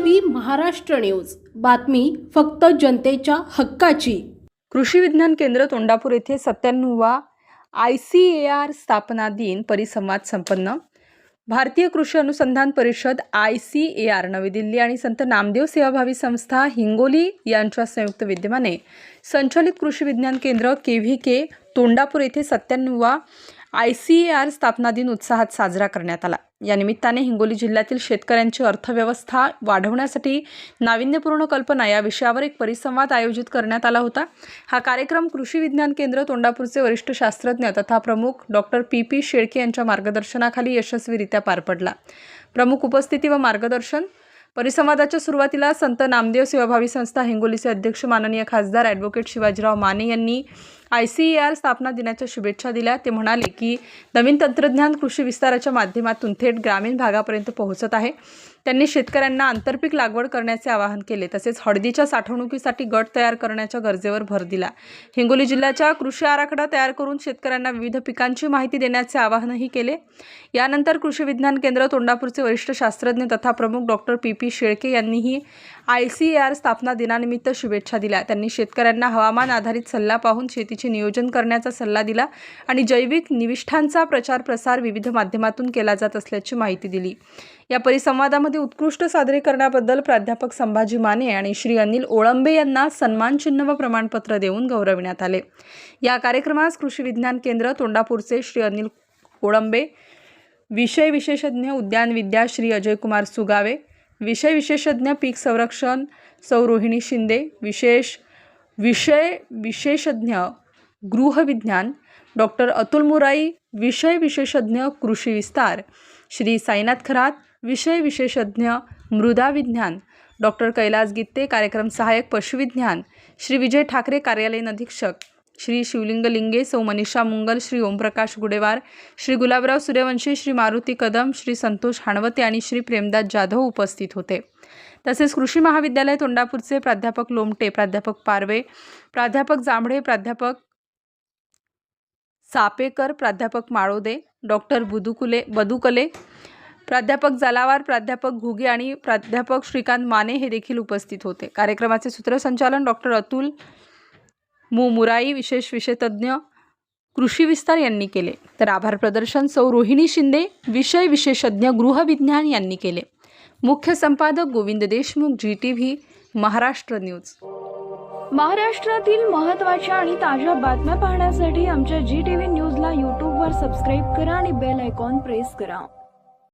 T V Maharashtra news. बातमी फक्त जनतेच्या हक्काची. कृषी विज्ञान केंद्र तोंडापूर येथे सत्त्याण्णववा आय सी ए आर स्थापना दिन परिसंवाद संपन्न. भारतीय कृषी अनुसंधान परिषद आय सी ए आर नवी दिल्ली आणि संत नामदेव सेवाभावी संस्था हिंगोली यांच्या संयुक्त विद्यमाने संचलित कृषी विज्ञान केंद्र के व्ही के तोंडापूर येथे सत्त्याण्णववा आय सी ए आर स्थापना दिन उत्साहात साजरा करण्यात आला. या निमित्ताने हिंगोली जिल्ह्यातील शेतकऱ्यांची अर्थव्यवस्था वाढवण्यासाठी नाविन्यपूर्ण कल्पना या विषयावर एक परिसंवाद आयोजित करण्यात आला होता. हा कार्यक्रम कृषी विज्ञान केंद्र तोंडापूरचे वरिष्ठ शास्त्रज्ञ तथा प्रमुख डॉक्टर पी पी शेळके यांच्या मार्गदर्शनाखाली यशस्वीरित्या पार पडला. प्रमुख उपस्थिती व मार्गदर्शन. परिसंवादाच्या सुरुवातीला संत नामदेव सेवाभावी संस्था हिंगोलीचे अध्यक्ष माननीय खासदार ॲडव्होकेट शिवाजीराव माने यांनी आय सी ई आर स्थापना दिनाच्या शुभेच्छा दिल्या. ते म्हणाले की नवीन तंत्रज्ञान कृषी विस्ताराच्या माध्यमातून थेट ग्रामीण भागापर्यंत पोहोचत आहे. त्यांनी शेतकऱ्यांना आंतरपीक लागवड करण्याचे आवाहन केले. तसेच हळदीच्या साठवणुकीसाठी गट तयार करण्याच्या गरजेवर भर दिला. हिंगोली जिल्ह्याच्या कृषी आराखडा तयार करून शेतकऱ्यांना विविध पिकांची माहिती देण्याचे आवाहनही केले. यानंतर कृषी विज्ञान केंद्र तोंडापूरचे वरिष्ठ शास्त्रज्ञ तथा प्रमुख डॉक्टर पी पी शेळके यांनीही आय सी आर स्थापना दिनानिमित्त शुभेच्छा दिल्या. त्यांनी शेतकऱ्यांना हवामान आधारित सल्ला पाहून शेतीचे नियोजन करण्याचा सल्ला दिला आणि जैविक निविष्ठांचा प्रचार प्रसार विविध माध्यमातून केला जात असल्याची माहिती दिली. या परिसंवादामध्ये उत्कृष्ट सादरीकरणाबद्दल प्राध्यापक संभाजी माने आणि श्री अनिल ओळंबे यांना सन्मानचिन्ह व प्रमाणपत्र देऊन गौरविण्यात आले. या कार्यक्रमास कृषी विज्ञान केंद्र तोंडापूरचे श्री अनिल ओळंबे विषय विशेषज्ञ उद्यानविद्या श्री अजयकुमार सुगावे विषय विशेषज्ञ पीक संरक्षण सौ रोहिणी शिंदे विशेष विषय विशेषज्ञ गृहविज्ञान डॉक्टर अतुल मुराई विषय विशेषज्ञ कृषी विस्तार श्री साईनाथ खरात विषय विशेषज्ञ मृदा विज्ञान डॉक्टर कैलास गित्ते कार्यक्रम सहाय्यक पशुविज्ञान श्री विजय ठाकरे कार्यालयीन अधीक्षक श्री शिवलिंग लिंगे सौ मनीषा मुंगल श्री ओमप्रकाश गुडेवार श्री गुलाबराव सूर्यवंशी श्री मारुती कदम श्री संतोष हाणवते आणि श्री प्रेमदास जाधव उपस्थित होते. तसेच कृषी महाविद्यालय तोंडापूरचे प्राध्यापक लोमटे प्राध्यापक पारवे प्राध्यापक जांभळे प्राध्यापक सापेकर प्राध्यापक माळोदे डॉक्टर बुदुकुले बदुकले प्राध्यापक जलावार प्राध्यापक घुगे आणि प्राध्यापक श्रीकांत माने हे देखील उपस्थित होते. कार्यक्रमाचे सूत्रसंचालन डॉक्टर अतुल मु मुराई विशेष विषयतज्ञ कृषी विस्तार यांनी केले. तर आभार प्रदर्शन सौ रोहिणी शिंदे विषय विशेषज्ञ गृहविज्ञान यांनी केले. मुख्य संपादक Govind Deshmukh G T V Maharashtra news. महाराष्ट्रातील महत्त्वाच्या आणि ताज्या बातम्या पाहण्यासाठी आमच्या जी टी व्ही न्यूजला यूट्यूबवर सबस्क्राईब करा आणि बेल आयकॉन प्रेस करा.